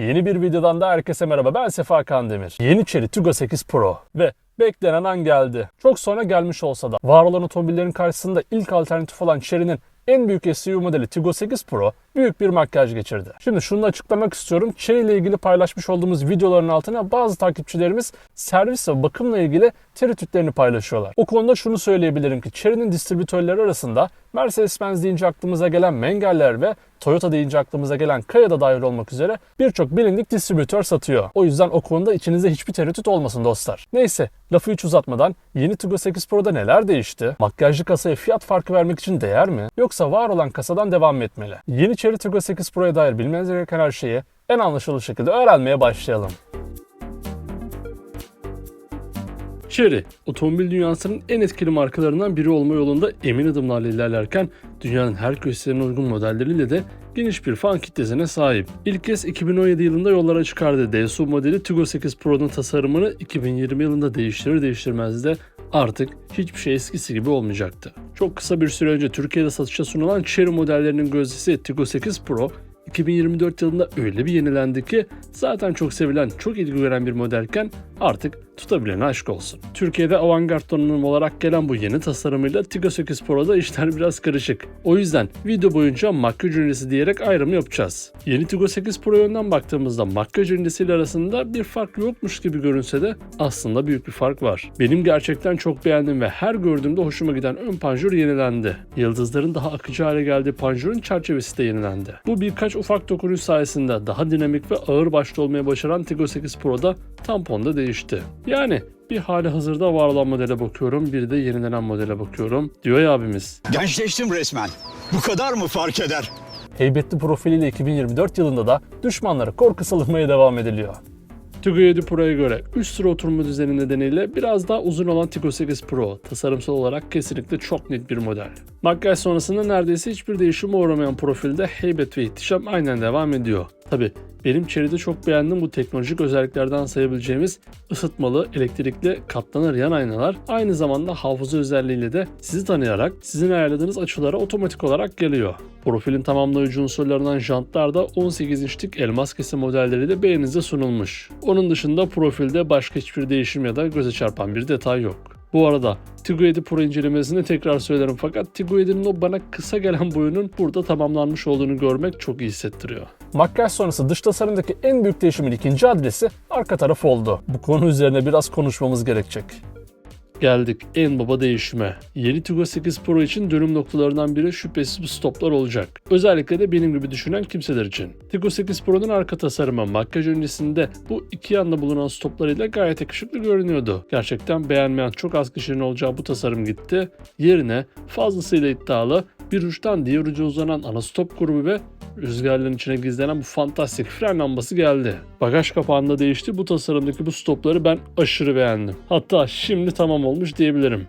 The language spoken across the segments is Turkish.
Yeni bir videodan da herkese merhaba. Ben Sefa Kandemir. Yeni Chery Tiggo 8 Pro ve beklenen an geldi. Çok sonra gelmiş olsa da var olan otomobillerin karşısında ilk alternatif olan Chery'nin en büyük SUV modeli Tiggo 8 Pro büyük bir makyaj geçirdi. Şimdi şunu açıklamak istiyorum. Chery ile ilgili paylaşmış olduğumuz videoların altına bazı takipçilerimiz servis ve bakımla ilgili tereddütlerini paylaşıyorlar. O konuda şunu söyleyebilirim ki Chery'nin distribütörleri arasında Mercedes-Benz deyince aklımıza gelen Mengeller ve Toyota deyince aklımıza gelen Kaya da dahil olmak üzere birçok bilindik distribütör satıyor. O yüzden o konuda içinizde hiçbir tereddüt olmasın dostlar. Neyse lafı hiç uzatmadan yeni Tiggo 8 Pro'da neler değişti? Makyajlı kasaya fiyat farkı vermek için değer mi? Yoksa var olan kasadan devam etmeli? Yeni Chery Tiggo 8 Pro'ya dair bilmeniz gereken her şeyi en anlaşılır şekilde öğrenmeye başlayalım. Chery, otomobil dünyasının en etkili markalarından biri olma yolunda emin adımlarla ilerlerken dünyanın her köşesine uygun modelleriyle de geniş bir fan kitlesine sahip. İlk kez 2017 yılında yollara çıkardığı DSU modeli Tiggo 8 Pro'nun tasarımını 2020 yılında değiştirir değiştirmez de artık hiçbir şey eskisi gibi olmayacaktı. Çok kısa bir süre önce Türkiye'de satışa sunulan Chery modellerinin gözdesi Tiggo 8 Pro 2024 yılında öyle bir yenilendi ki zaten çok sevilen, çok ilgi gören bir modelken artık tutabilene aşk olsun. Türkiye'de avantgard donanım olarak gelen bu yeni tasarımıyla Tiggo 8 Pro'da işler biraz karışık. O yüzden video boyunca makyaj öncesi diyerek ayrım yapacağız. Yeni Tiggo 8 Pro yönden baktığımızda makyaj öncesiyle arasında bir fark yokmuş gibi görünse de aslında büyük bir fark var. Benim gerçekten çok beğendiğim ve her gördüğümde hoşuma giden ön panjur yenilendi. Yıldızların daha akıcı hale geldiği panjurun çerçevesi de yenilendi. Bu birkaç ufak dokunuş sayesinde daha dinamik ve ağır başlı olmaya başaran Tiggo 8 Pro'da tampon da değişti. Yani bir hali hazırda var olan modele bakıyorum, bir de yenilenen modele bakıyorum. Diyor ya abimiz. Gençleştim resmen. Bu kadar mı fark eder? Heybetli profiliyle 2024 yılında da düşmanlara korku salınmaya devam ediliyor. Tiggo 7 Pro'ya göre üst sıra oturma düzeni nedeniyle biraz daha uzun olan Tiggo 8 Pro tasarımsal olarak kesinlikle çok net bir model. Makyaj sonrasında neredeyse hiçbir değişime uğramayan profilde heybet ve ihtişam aynen devam ediyor. Tabi benim Chery'de çok beğendiğim bu teknolojik özelliklerden sayabileceğimiz ısıtmalı, elektrikli, katlanır yan aynalar aynı zamanda hafıza özelliğiyle de sizi tanıyarak sizin ayarladığınız açılara otomatik olarak geliyor. Profilin tamamlayıcı unsurlarından jantlar da 18 inçlik elmas kesim modelleri de beğeninize sunulmuş. Onun dışında profilde başka hiçbir değişim ya da göze çarpan bir detay yok. Bu arada Tiggo 7 Pro incelemesini tekrar söylerim fakat Tiggo 7'nin o bana kısa gelen boyunun burada tamamlanmış olduğunu görmek çok iyi hissettiriyor. Makyaj sonrası dış tasarımdaki en büyük değişimin ikinci adresi arka taraf oldu. Bu konu üzerine biraz konuşmamız gerekecek. Geldik en baba değişime. Yeni Tiggo 8 Pro için dönüm noktalarından biri şüphesiz bu stoplar olacak. Özellikle de benim gibi düşünen kimseler için. Tiggo 8 Pro'nun arka tasarımı makyaj öncesinde bu iki yanda bulunan stoplarıyla gayet yakışıklı görünüyordu. Gerçekten beğenmeyen çok az kişinin olacağı bu tasarım gitti. Yerine fazlasıyla iddialı bir uçtan diğer uca uzanan ana stop grubu ve rüzgarların içine gizlenen bu fantastik fren lambası geldi. Bagaj kapağında değişti. Bu tasarımdaki bu stopları ben aşırı beğendim. Hatta şimdi tamam olmuş diyebilirim.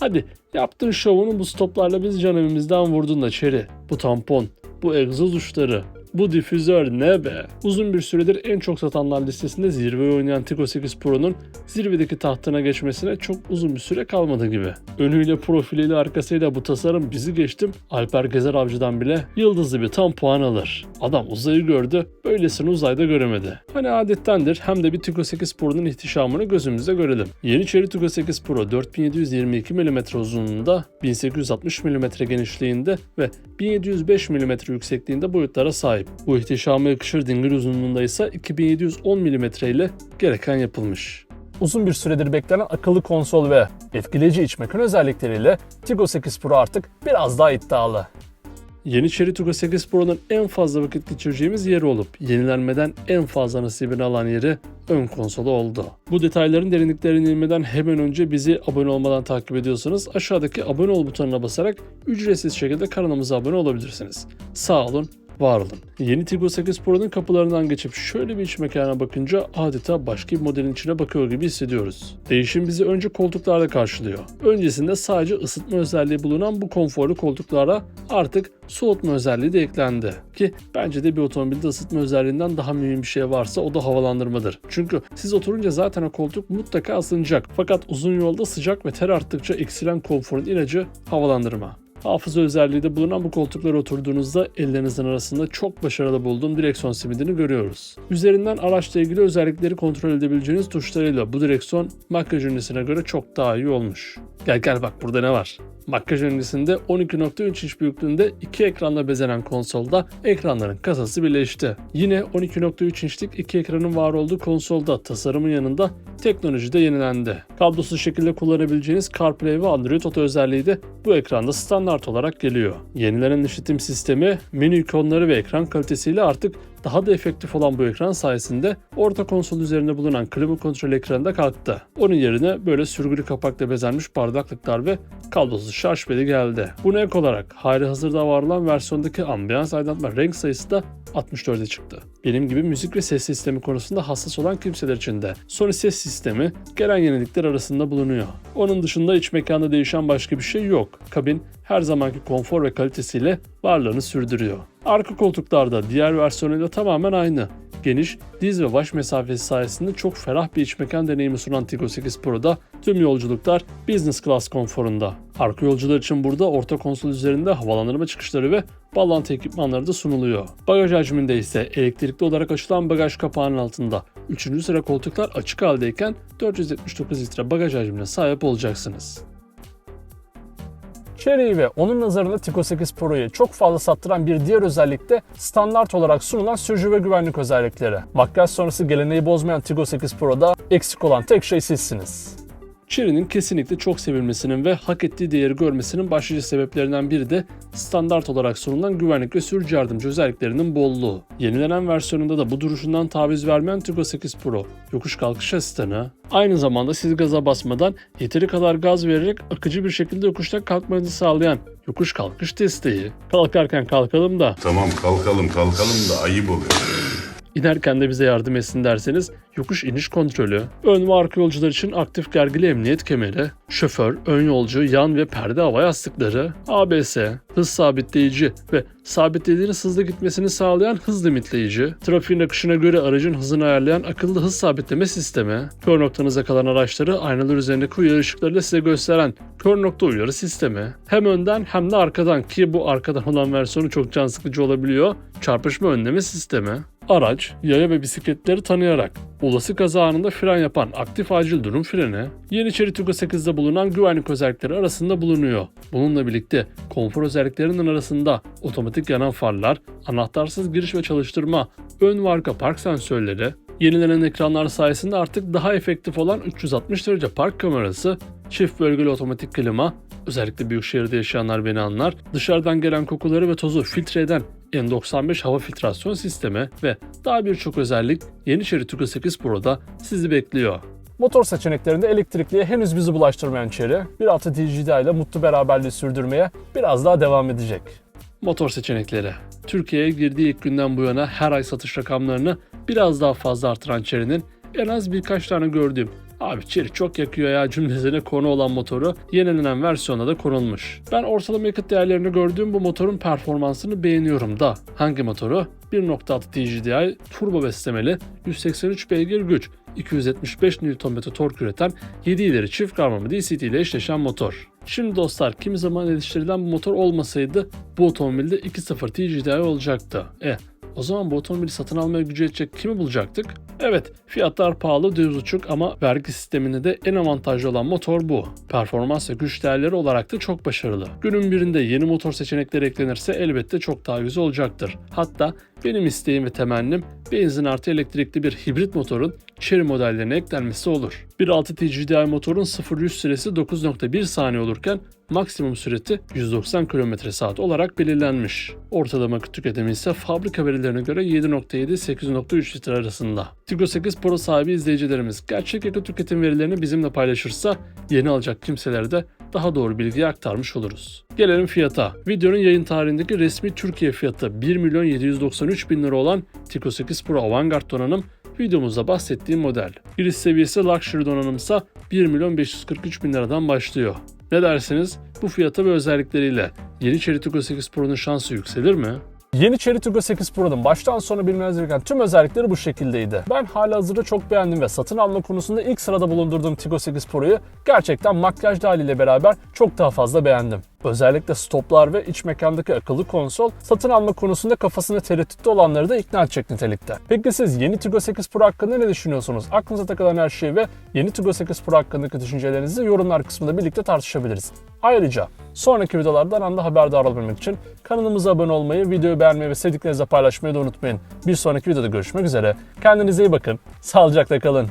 Hadi yaptığın şovunu bu stoplarla biz can evimizden vurdun da Çeri. Bu tampon, bu egzoz uçları, bu difüzör ne be? Uzun bir süredir en çok satanlar listesinde zirveye oynayan Tiggo 8 Pro'nun zirvedeki tahtına geçmesine çok uzun bir süre kalmadı gibi. Önüyle profiliyle arkasıyla bu tasarım bizi geçtim. Alper Gezer Avcı'dan bile yıldızlı bir tam puan alır. Adam uzayı gördü, böylesini uzayda göremedi. Hani adettendir hem de bir Tiggo 8 Pro'nun ihtişamını gözümüzde görelim. Yeni Chery Tiggo 8 Pro 4722 mm uzunluğunda, 1860 mm genişliğinde ve 1705 mm yüksekliğinde boyutlara sahip. Bu ihtişama yakışır dingil uzunluğunda ise 2710 mm ile gereken yapılmış. Uzun bir süredir beklenen akıllı konsol ve etkileyici iç mekan özellikleriyle Tiggo 8 Pro artık biraz daha iddialı. Yeni Chery Tiggo 8 Pro'nun en fazla vakit geçireceğimiz yeri olup yenilenmeden en fazla nasibini alan yeri ön konsolu oldu. Bu detayların derinliklerine inmeden hemen önce bizi abone olmadan takip ediyorsanız aşağıdaki abone ol butonuna basarak ücretsiz şekilde kanalımıza abone olabilirsiniz. Sağ olun, var olun. Yeni Tiggo 8 Pro'nun kapılarından geçip şöyle bir iç mekana bakınca adeta başka bir modelin içine bakıyor gibi hissediyoruz. Değişim bizi önce koltuklarda karşılıyor. Öncesinde sadece ısıtma özelliği bulunan bu konforlu koltuklara artık soğutma özelliği de eklendi. Ki bence de bir otomobilde ısıtma özelliğinden daha mühim bir şey varsa o da havalandırmadır. Çünkü siz oturunca zaten o koltuk mutlaka ısınacak. Fakat uzun yolda sıcak ve ter arttıkça eksilen konforun ilacı havalandırma. Hafıza özelliği de bulunan bu koltuklara oturduğunuzda ellerinizin arasında çok başarılı bulduğum direksiyon simidini görüyoruz. Üzerinden araçla ilgili özellikleri kontrol edebileceğiniz tuşlarıyla bu direksiyon makyaj öncesine göre çok daha iyi olmuş. Gel gel bak burada ne var? Makyaj öncesinde 12.3 inç büyüklüğünde iki ekranla bezelenen konsolda ekranların kasası birleşti. Yine 12.3 inçlik iki ekranın var olduğu konsolda tasarımın yanında teknoloji de yenilendi. Kablosuz şekilde kullanabileceğiniz CarPlay ve Android Auto özelliği de bu ekranda standart olarak geliyor. Yenilenen işletim sistemi, menü ikonları ve ekran kalitesiyle artık daha da efektif olan bu ekran sayesinde orta konsol üzerinde bulunan klima kontrol ekranı da kalktı. Onun yerine böyle sürgülü kapakla bezenmiş bardaklıklar ve kablosuz şarj pedi geldi. Buna ek olarak hali hazırda var olan versiyondaki ambiyans aydınlatma renk sayısı da 64'e çıktı. Benim gibi müzik ve ses sistemi konusunda hassas olan kimseler için de Sony ses sistemi gelen yenilikler arasında bulunuyor. Onun dışında iç mekanda değişen başka bir şey yok. Kabin her zamanki konfor ve kalitesiyle varlığını sürdürüyor. Arka koltuklarda diğer versiyonuyla tamamen aynı. Geniş, diz ve baş mesafesi sayesinde çok ferah bir iç mekan deneyimi sunan Tiggo 8 Pro'da tüm yolculuklar business class konforunda. Arka yolcular için burada orta konsol üzerinde havalandırma çıkışları ve bağlantı ekipmanları da sunuluyor. Bagaj hacminde ise elektrikli olarak açılan bagaj kapağının altında 3. sıra koltuklar açık haldeyken 479 litre bagaj hacmine sahip olacaksınız. Cherry ve onun nazarında Tico 8 Pro'yu çok fazla sattıran bir diğer özellik de standart olarak sunulan sürücü ve güvenlik özellikleri. Makyaj sonrası geleneği bozmayan Tigo 8 Pro'da eksik olan tek şey sizsiniz. Chery'nin kesinlikle çok sevilmesinin ve hak ettiği değeri görmesinin başlıca sebeplerinden biri de standart olarak sunulan güvenlik ve sürücü yardımcı özelliklerinin bolluğu. Yenilenen versiyonunda da bu duruşundan taviz vermeyen Tiggo 8 Pro, yokuş kalkış asistanı, aynı zamanda siz gaza basmadan yeteri kadar gaz vererek akıcı bir şekilde yokuştan kalkmanızı sağlayan yokuş kalkış desteği, kalkarken kalkalım da Tamam kalkalım kalkalım da ayıp oluyor. İnerken de bize yardım etsin derseniz yokuş iniş kontrolü, ön ve arka yolcular için aktif gergili emniyet kemeri, şoför, ön yolcu, yan ve perde hava yastıkları, ABS, hız sabitleyici ve sabitlediğiniz hızla gitmesini sağlayan hız limitleyici, trafiğin akışına göre aracın hızını ayarlayan akıllı hız sabitleme sistemi, kör noktanıza kalan araçları aynalar üzerindeki uyarı ışıklarıyla size gösteren kör nokta uyarı sistemi, hem önden hem de arkadan ki bu arkadan olan versiyonu çok can sıkıcı olabiliyor, çarpışma önleme sistemi, Araç, yaya ve bisikletleri tanıyarak olası kaza anında fren yapan aktif acil durum freni, yeni Chery Tiggo 8'de bulunan güvenlik özellikleri arasında bulunuyor. Bununla birlikte konfor özelliklerinin arasında otomatik yanan farlar, anahtarsız giriş ve çalıştırma, ön ve arka park sensörleri, yenilenen ekranlar sayesinde artık daha efektif olan 360 derece park kamerası, çift bölgeli otomatik klima, özellikle büyük şehirde yaşayanlar beni anlar, dışarıdan gelen kokuları ve tozu filtre eden N95 hava filtrasyon sistemi ve daha birçok özellik yeni Chery Tiggo 8 Pro'da sizi bekliyor. Motor seçeneklerinde elektrikliye henüz bizi bulaştırmayan Chery, 1.6 TGDI ile mutlu beraberliği sürdürmeye biraz daha devam edecek. Motor seçenekleri Türkiye'ye girdiği ilk günden bu yana her ay satış rakamlarını biraz daha fazla artıran Chery'nin en az birkaç tane gördüğüm Abi Chery çok yakıyor ya cümlesine konu olan motoru yenilenen versiyona da konulmuş. Ben ortalama yakıt değerlerini gördüğüm bu motorun performansını beğeniyorum da. Hangi motoru? 1.6 TGDI turbo beslemeli 183 beygir güç 275 Nm tork üreten 7 ileri çift karmamı DCT ile eşleşen motor. Şimdi dostlar kimi zaman eleştirilen bu motor olmasaydı bu otomobilde 2.0 TGDI olacaktı. E o zaman bu otomobili satın almaya gücü yetecek kimi bulacaktık? Evet, fiyatlar pahalı düz uçuk ama vergi sisteminde de en avantajlı olan motor bu. Performans ve güç değerleri olarak da çok başarılı. Günün birinde yeni motor seçenekleri eklenirse elbette çok daha güzel olacaktır. Hatta benim isteğim ve temennim benzin artı elektrikli bir hibrit motorun Chery modellerine eklenmesi olur. 1.6 TGDI motorun 0-100 süresi 9.1 saniye olurken maksimum süreti 190 km/s olarak belirlenmiş. Ortalama tüketimi ise fabrika verilerine göre 7.7-8.3 litre arasında. Tiggo 8 Pro sahibi izleyicilerimiz gerçek yakıt tüketim verilerini bizimle paylaşırsa yeni alacak kimselere de daha doğru bilgiyi aktarmış oluruz. Gelelim fiyata. Videonun yayın tarihindeki resmi Türkiye fiyatı 1 milyon 793 bin lira olan Tiggo 8 Pro Avantgarde donanım videomuzda bahsettiğim model. Giriş seviyesi Luxury donanımsa 1 milyon 543 bin liradan başlıyor. Ne dersiniz? Bu fiyata ve özellikleriyle yeni Cherry Tiggo 8 Pro'nun şansı yükselir mi? Yeni Cherry Tiggo 8 Pro'nun baştan sona bilmeniz gereken tüm özellikleri bu şekildeydi. Ben hala hazırda çok beğendim ve satın alma konusunda ilk sırada bulundurduğum Tiggo 8 Pro'yu gerçekten makyaj haliyle beraber çok daha fazla beğendim. Özellikle stoplar ve iç mekandaki akıllı konsol satın alma konusunda kafasında tereddütte olanları da ikna edecek nitelikte. Peki siz yeni Tiggo 8 Pro hakkında ne düşünüyorsunuz? Aklınıza takılan her şeyi ve yeni Tiggo 8 Pro hakkındaki düşüncelerinizi yorumlar kısmında birlikte tartışabiliriz. Ayrıca sonraki videolardan anda haberdar olabilmek için kanalımıza abone olmayı, videoyu beğenmeyi ve sevdiklerinizle paylaşmayı da unutmayın. Bir sonraki videoda görüşmek üzere. Kendinize iyi bakın. Sağlıcakla kalın.